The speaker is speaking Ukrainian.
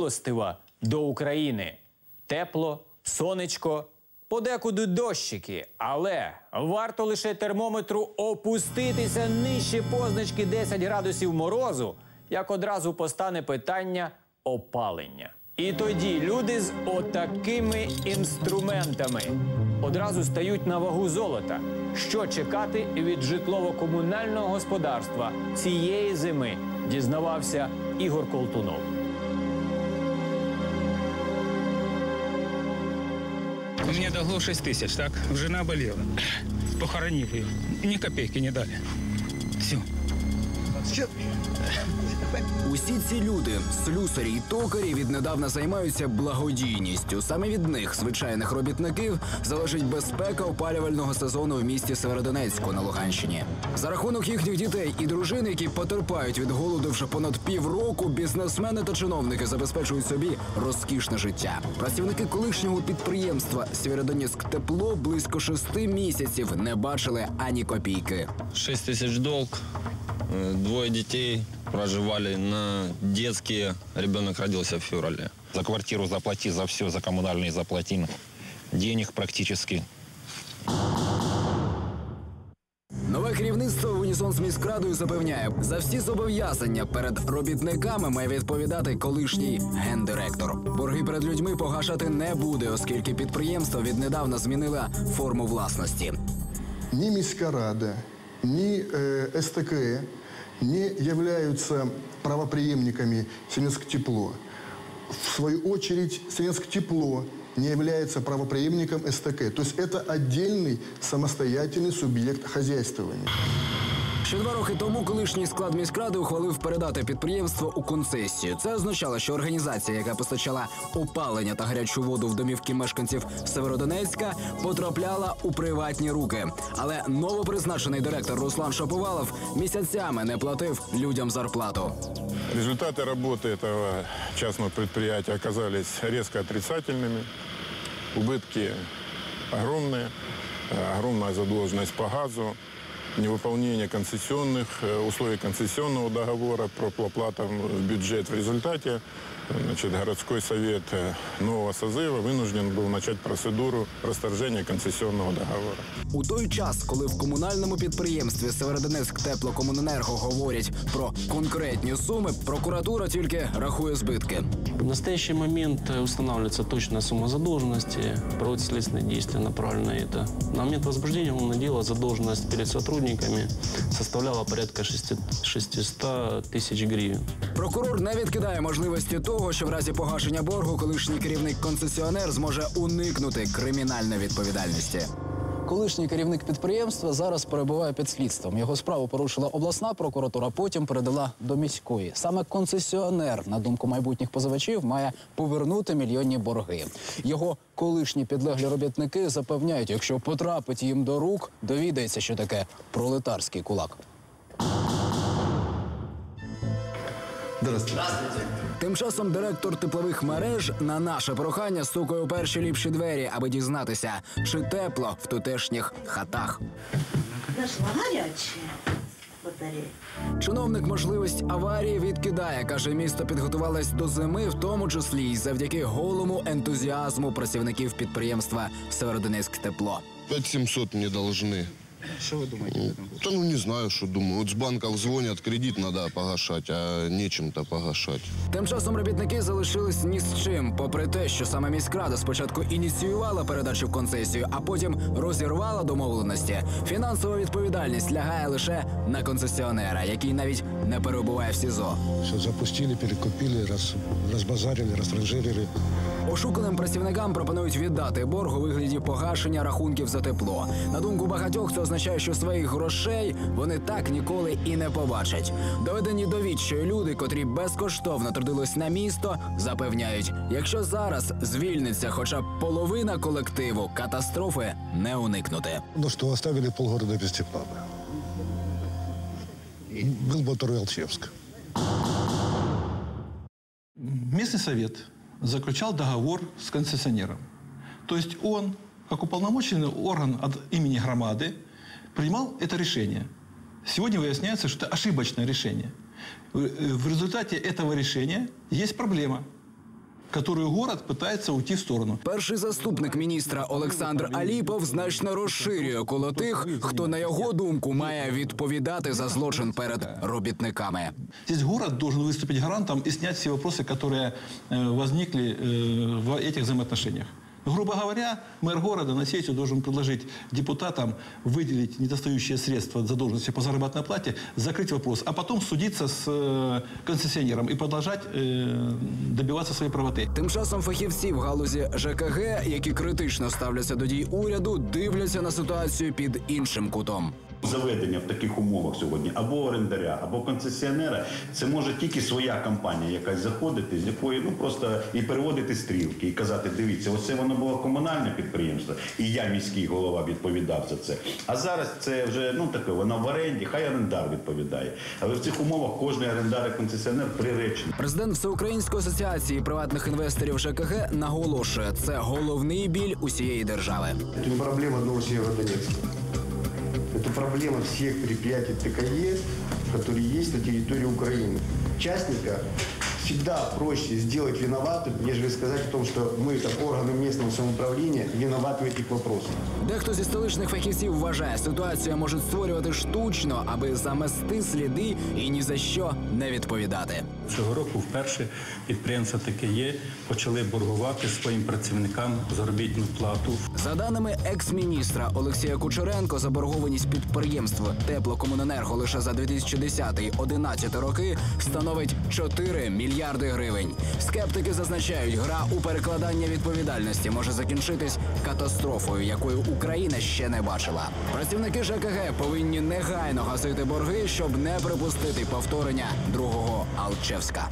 милостива до України. Тепло, сонечко, подекуди дощики. Але варто лише термометру опуститися нижче позначки 10 градусів морозу, як одразу постане питання опалення. І тоді люди з отакими інструментами одразу стають на вагу золота. Що чекати від житлово-комунального господарства цієї зими, дізнавався Ігор Колтунов. Мне дало 6 тысяч, так? Жена болела. Похоронив ее. Ни копейки не дали. Все. Усі ці люди, слюсарі й токарі, віднедавна займаються благодійністю. Саме від них, звичайних робітників, залежить безпека опалювального сезону в місті Северодонецьку на Луганщині. За рахунок їхніх дітей і дружин, які потерпають від голоду вже понад півроку, бізнесмени та чиновники забезпечують собі розкішне життя. Працівники колишнього підприємства Сєвєродонецьк тепло близько шести місяців не бачили ані копійки. 6 тысяч долг, двое детей проживали на детские. Ребенок родился в феврале. За квартиру заплати, за все, за коммунальные заплати. Денег практически Нове керівництво в унісон з міськрадою запевняє, за всі зобов'язання перед робітниками має відповідати колишній гендиректор. Борги перед людьми погашати не буде, оскільки підприємство віднедавна змінило форму власності. ни міська рада, ни э, СТК не являются правопреемниками Сенецк Тепло. В свою очередь, Сенецк Тепло не является правопреемником СТК. То есть это отдельный самостоятельный субъект хозяйствования. Ще два роки тому колишній склад міськради ухвалив передати підприємство у концесію. Це означало, що організація, яка постачала опалення та гарячу воду в домівки мешканців Северодонецька, потрапляла у приватні руки. Але новопризначений директор Руслан Шаповалов місяцями не платив людям зарплату. Результаты работы этого частного предприятия оказались резко отрицательными. Убытки огромные, э, огромная задолженность по газу, невыполнение концессионных э, условий концессионного договора про оплату в бюджет. В результате э, значит, городской совет э, нового созыва вынужден был начать процедуру расторжения концессионного договора. У той час, коли в комунальному підприємстві Северодонецьк теплокомуненерго говорять про конкретні суми, прокуратура тільки рахує збитки. В настоящий момент э, устанавливается точная сумма задолженности, проводятся следственные действия, направленные на это. На момент возбуждения уголовного дела задолженность перед сотрудниками составляла порядка 6 600 тысяч гривен. Прокурор не відкидає можливості того, що в разі погашення боргу колишній керівник концесіонер зможе уникнути кримінальної відповідальності. Колишній керівник підприємства зараз перебуває під слідством. Його справу порушила обласна прокуратура, потім передала до міської. Саме концесіонер, на думку майбутніх позивачів, має повернути мільйонні борги. Його колишні підлеглі робітники запевняють, якщо потрапить їм до рук, довідається, що таке пролетарський кулак. Тим часом директор теплових мереж на наше прохання стукає у перші ліпші двері, аби дізнатися, чи тепло в тутешніх хатах. Горячая батарея. Чиновник можливість аварії відкидає. каже, місто підготувалось до зими, в тому числі й завдяки голому ентузіазму працівників підприємства Северодонецьк тепло. 5700 мне должны. Что вы думаете? Да ну не знаю, что думаю. Вот с банков звонят, кредит надо погашать, а нечем-то погашать. Тим часом робітники залишились ні з чим, попри те, що саме міськрада спочатку ініціювала передачу в концесію, а потім розірвала домовленості. Фінансова відповідальність лягає лише на концесіонера, який навіть не перебуває в СІЗО. Все запустили, перекупили, раз, разбазарили, растранжирили. Ошуканим працівникам пропонують віддати борг у вигляді погашення рахунків за тепло. На думку багатьох, це означає, що своїх грошей вони так ніколи і не побачать. Доведені до відчаю люди, котрі безкоштовно трудились на місто, запевняють, якщо зараз звільниться хоча б половина колективу, катастрофи не уникнути. Ну что, оставили полгорода без тепла. Был бы Алчевск. Местный совет заключал договор с концессионером. То есть он, как уполномоченный орган от имени громады, принимал это решение. Сегодня выясняется, что это ошибочное решение. В в результате этого решения есть проблема. которую город пытается уйти в сторону. Перший заступник міністра Олександр Аліпов значно розширює коло тих, хто на його думку має відповідати за злочин перед робітниками. Здесь город должен выступить гарантом и снять все вопросы, которые э, возникли э, в этих взаимоотношениях. Грубо говоря, мэр города на сессию должен предложить депутатам выделить недостающие средства задолженности по заработной плате, закрыть вопрос, а потом судиться с э, концессионером и продолжать э, добиваться своей правоты. Тим часом фахівці в галузі ЖКГ, які критично ставляться до дій уряду, дивляться на ситуацію під іншим кутом. Заведення в таких умовах сьогодні або орендаря, або концесіонера це може тільки своя компанія якась заходити, з якої ну просто і переводити стрілки, і казати: дивіться, оце воно було комунальне підприємство, і я міський голова відповідав за це. А зараз це вже ну таке, воно в оренді, хай орендар відповідає. Але в цих умовах кожен орендар і концесіонер приречений. Президент Всеукраїнської асоціації приватних інвесторів ЖКГ наголошує, це головний біль усієї держави. Это не проблема одного Северодонецка. Это проблема всех предприятий ТКЕ, которые есть на территории Украины. Частника всегда проще сделать виноватым, нежели сказать о том, что мы, как органы местного самоуправления, виноваты в этих вопросах. Дехто зі столичних фахівців вважає, ситуацію можуть створювати штучно, аби замести сліди і ні за що не відповідати. Цього року вперше підприємства таке є, почали боргувати своїм працівникам заробітну плату. За даними екс-міністра Олексія Кучеренко, заборгованість підприємств теплокомуненерго лише за 2010-2011 роки становить 4 мільярди гривень. Скептики зазначають, гра у перекладання відповідальності може закінчитись катастрофою, якою Україна ще не бачила. Працівники ЖКГ повинні негайно гасити борги, щоб не припустити повторення другого Алчевська.